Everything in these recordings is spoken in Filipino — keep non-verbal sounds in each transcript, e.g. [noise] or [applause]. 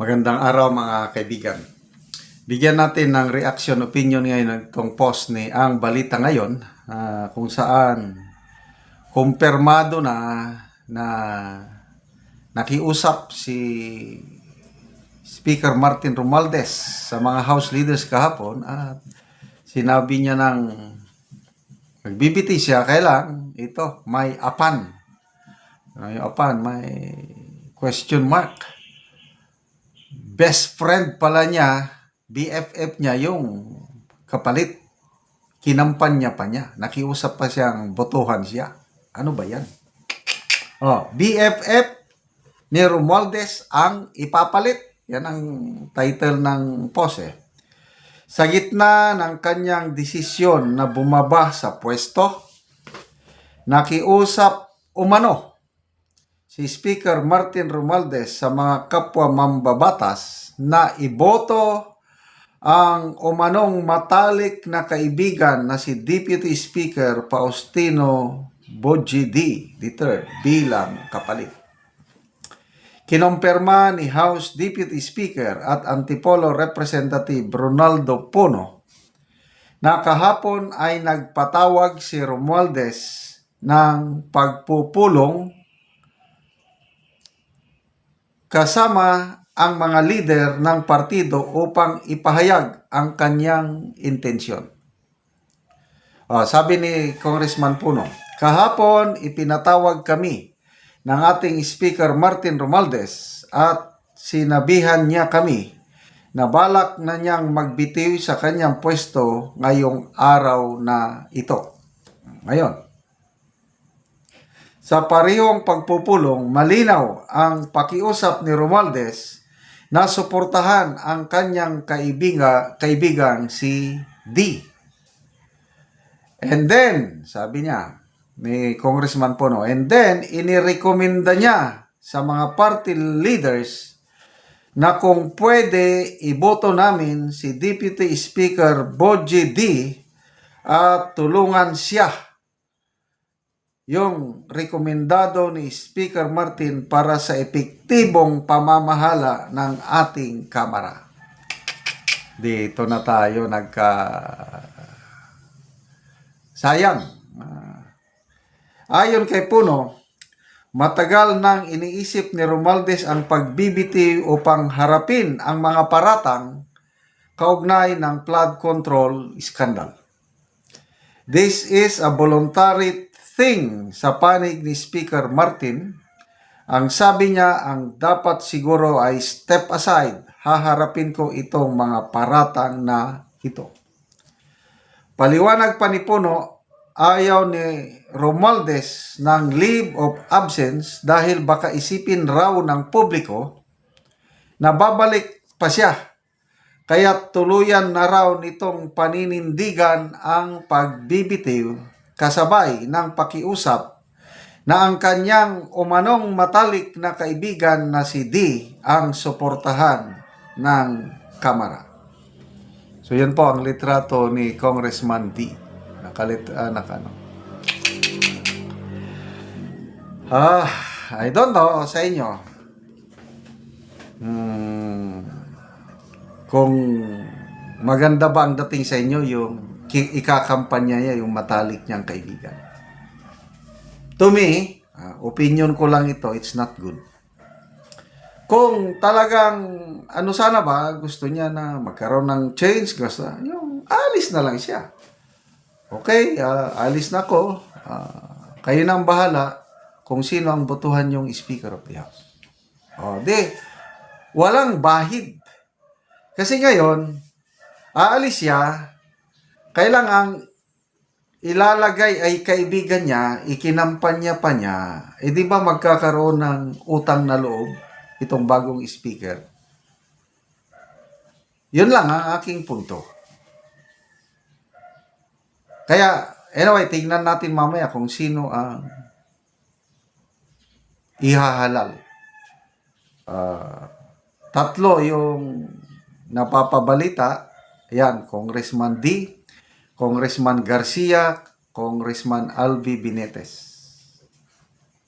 Magandang araw mga kaibigan. Bigyan natin ng reaction opinion ngayon ng itong post ni Ang Balita Ngayon ah, kung saan kumpirmado na na nakiusap si Speaker Martin Romualdez sa mga House leaders kahapon at sinabi niya ng nagbibiti siya kailang ito may apan. May apan may question mark best friend pala niya, BFF niya yung kapalit. Kinampanya pa niya. Nakiusap pa siyang botohan siya. Ano ba yan? Oh, BFF ni Romualdez ang ipapalit. Yan ang title ng post eh. Sa gitna ng kanyang desisyon na bumaba sa pwesto, nakiusap umano si Speaker Martin Romualdez sa mga kapwa mambabatas na iboto ang umanong matalik na kaibigan na si Deputy Speaker Faustino Bojidi III bilang kapalit. Kinumpirma ni House Deputy Speaker at Antipolo Representative Ronaldo Puno na kahapon ay nagpatawag si Romualdez ng pagpupulong kasama ang mga leader ng partido upang ipahayag ang kanyang intensyon. Oh, sabi ni Congressman Puno, kahapon ipinatawag kami ng ating Speaker Martin Romualdez at sinabihan niya kami na balak na niyang magbitiw sa kanyang pwesto ngayong araw na ito. Ngayon, sa parehong pagpupulong, malinaw ang pakiusap ni Romualdez na suportahan ang kanyang kaibiga, kaibigang si D. And then, sabi niya, ni Congressman Pono, and then, inirekomenda niya sa mga party leaders na kung pwede, iboto namin si Deputy Speaker Boji D at tulungan siya yung rekomendado ni Speaker Martin para sa epektibong pamamahala ng ating Kamara. Dito na tayo nagka... Sayang. Ah. ayon kay Puno, matagal nang iniisip ni Romualdez ang pagbibiti upang harapin ang mga paratang kaugnay ng flood control scandal. This is a voluntary thing sa panig ni Speaker Martin, ang sabi niya ang dapat siguro ay step aside, haharapin ko itong mga paratang na ito. Paliwanag pa ni Puno, ayaw ni Romualdez ng leave of absence dahil baka isipin raw ng publiko na babalik pa siya. Kaya tuluyan na raw nitong paninindigan ang pagbibitiw kasabay ng pakiusap na ang kanyang umanong matalik na kaibigan na si D ang suportahan ng Kamara. So yan po ang litrato ni Congressman D. Nakalit, ah, nakano. Ah, I don't know sa inyo. Hmm, kung maganda ba ang dating sa inyo yung ikakampanya niya yung matalik niyang kaibigan. To me, ah, opinion ko lang ito, it's not good. Kung talagang, ano sana ba, gusto niya na magkaroon ng change, gusto, yung alis na lang siya. Okay, ah, alis na ako. Ah, kayo na ang bahala kung sino ang botohan yung Speaker of the House. O, di, walang bahid. Kasi ngayon, aalis siya, kailangan ilalagay ay kaibigan niya, ikinampanya pa niya, eh di ba magkakaroon ng utang na loob itong bagong speaker? Yun lang ang aking punto. Kaya, anyway, tingnan natin mamaya kung sino ang ihahalal. Ah, tatlo yung napapabalita. Yan, Congressman D, Congressman Garcia, Congressman Alvi Binetes.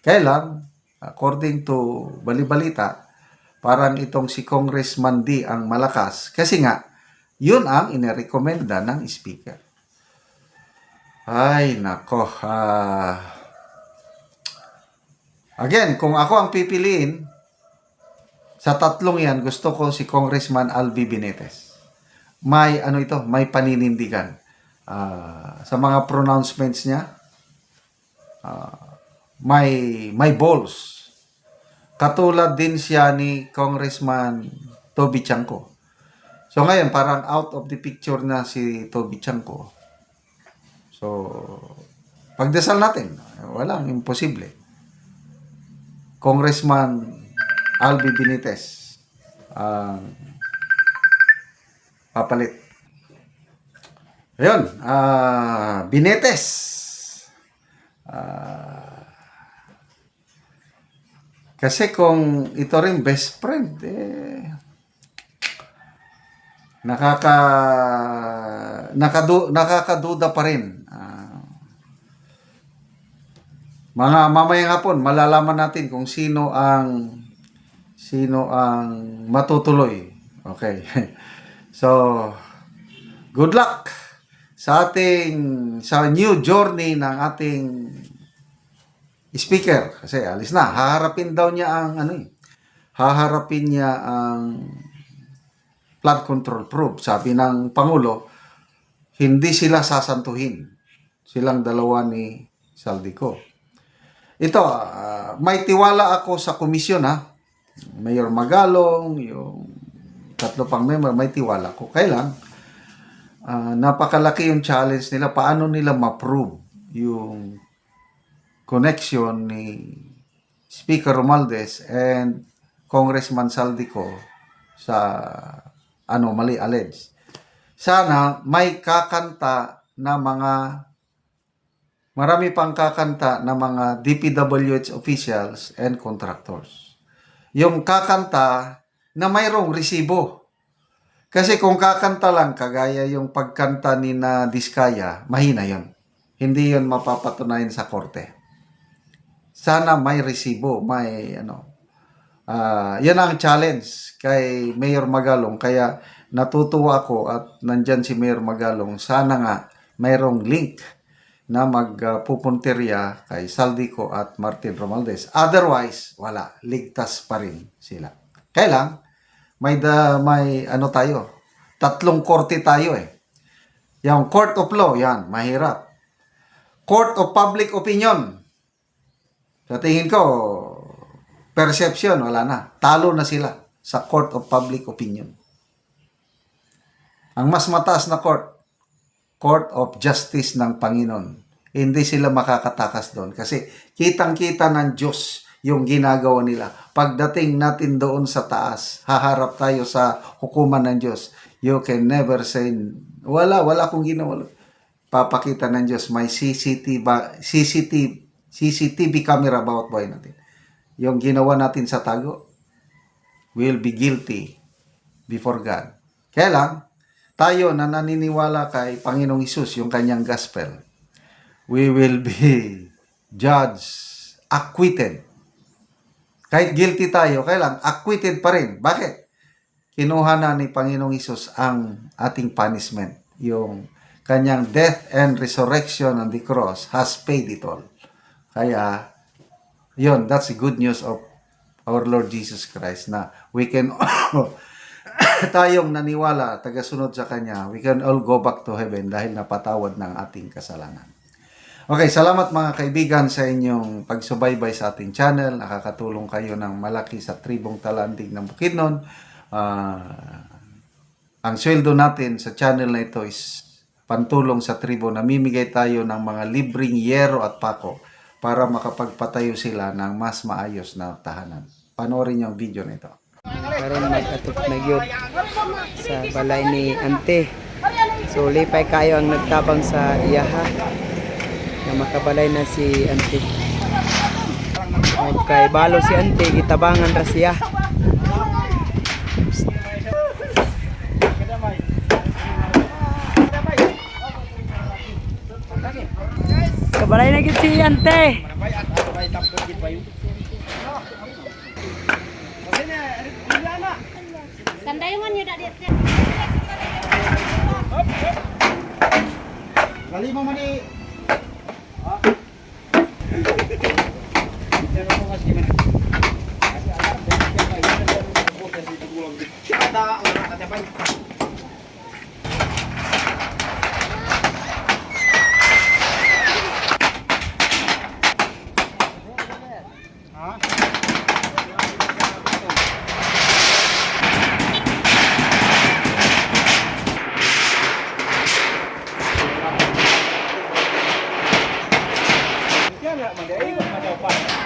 Kaya lang, according to balibalita, parang itong si Congressman D ang malakas kasi nga yun ang inirekomenda ng speaker. Ay, nako. ah. again, kung ako ang pipiliin, sa tatlong yan, gusto ko si Congressman Albi Benitez. May, ano ito, may paninindigan. Ah, sa mga pronouncements niya, ah, may, may balls. Katulad din siya ni Congressman Toby Chanko. So ngayon, parang out of the picture na si Toby Chanko. So, pagdasal natin, walang imposible. Congressman Albi Benitez ang papalit. Ayun, ah Benitez. Ah, kasi kung ito rin best friend, eh, nakaka nakadu, nakakaduda pa rin. Ah, mga mamayang hapon, malalaman natin kung sino ang sino ang matutuloy. Okay. [laughs] so, good luck sa ating sa new journey ng ating speaker. Kasi alis na haharapin daw niya ang ano eh. Haharapin niya ang flood control probe. Sabi ng pangulo hindi sila sasantuhin. Silang dalawa ni Saldico. Ito ah, may tiwala ako sa komisyon ha? Mayor Magalong yung tatlo pang member may tiwala ko. Kailang ah, napakalaki yung challenge nila paano nila ma-prove yung connection ni Speaker Romualdez and Congressman Saldico sa ano mali alleged. Sana may kakanta na mga marami pang kakanta na mga DPWH officials and contractors. Yung kakanta na mayroong resibo. Kasi kung kakanta lang, kagaya yung pagkanta ni na Diskaya, mahina yon. Hindi yon mapapatunayan sa korte sana may resibo, may ano. Ah, yan ang challenge kay Mayor Magalong kaya natutuwa ako at nandyan si Mayor Magalong. Sana nga mayroong link na magpupunterya kay Saldico at Martin Romualdez. Otherwise, wala, ligtas pa rin sila. Kailang may da, may ano tayo, tatlong korte tayo eh. Yung court of law, yan, mahirap. Court of public opinion, sa tingin ko, perception, wala na. Talo na sila sa Court of Public Opinion. Ang mas mataas na court, Court of Justice ng Panginoon. Hindi sila makakatakas doon kasi kitang-kita ng Diyos yung ginagawa nila. Pagdating natin doon sa taas, haharap tayo sa hukuman ng Diyos. You can never say, wala, wala akong ginawa. Papakita ng Diyos, may CCTV, CCTV, CCTV camera bawat buhay natin. Yung ginawa natin sa tago will be guilty before God. Kaya lang, tayo na naniniwala kay Panginoong Isus, yung kanyang gospel, we will be judged, acquitted. Kahit guilty tayo, kaya lang, acquitted pa rin. Bakit? Kinuha na ni Panginoong Isus ang ating punishment. Yung kanyang death and resurrection on the cross has paid it all. Kaya, yun, that's the good news of our Lord Jesus Christ na we can [coughs] tayong naniwala, tagasunod sa Kanya, we can all go back to heaven dahil napatawad ng ating kasalanan. Okay, salamat mga kaibigan sa inyong pagsubaybay sa ating channel. Nakakatulong kayo ng malaki sa tribong talandig ng Bukidnon. Ah, ang sweldo natin sa channel na ito is pantulong sa tribo. Namimigay tayo ng mga libreng yero at pako para makapagpatayo sila ng mas maayos na tahanan. Panoorin niyo ang video nito. karon mag-atok na gyud sa balay ni ante so lipay kayo ang nagtabang sa iyaha na makabalay na si ante kay balo si ante gitabangan ra siya. Kabalay na gid si ante. Sandayungan nyo dati. Gali mo man ni Madaig at madaupay.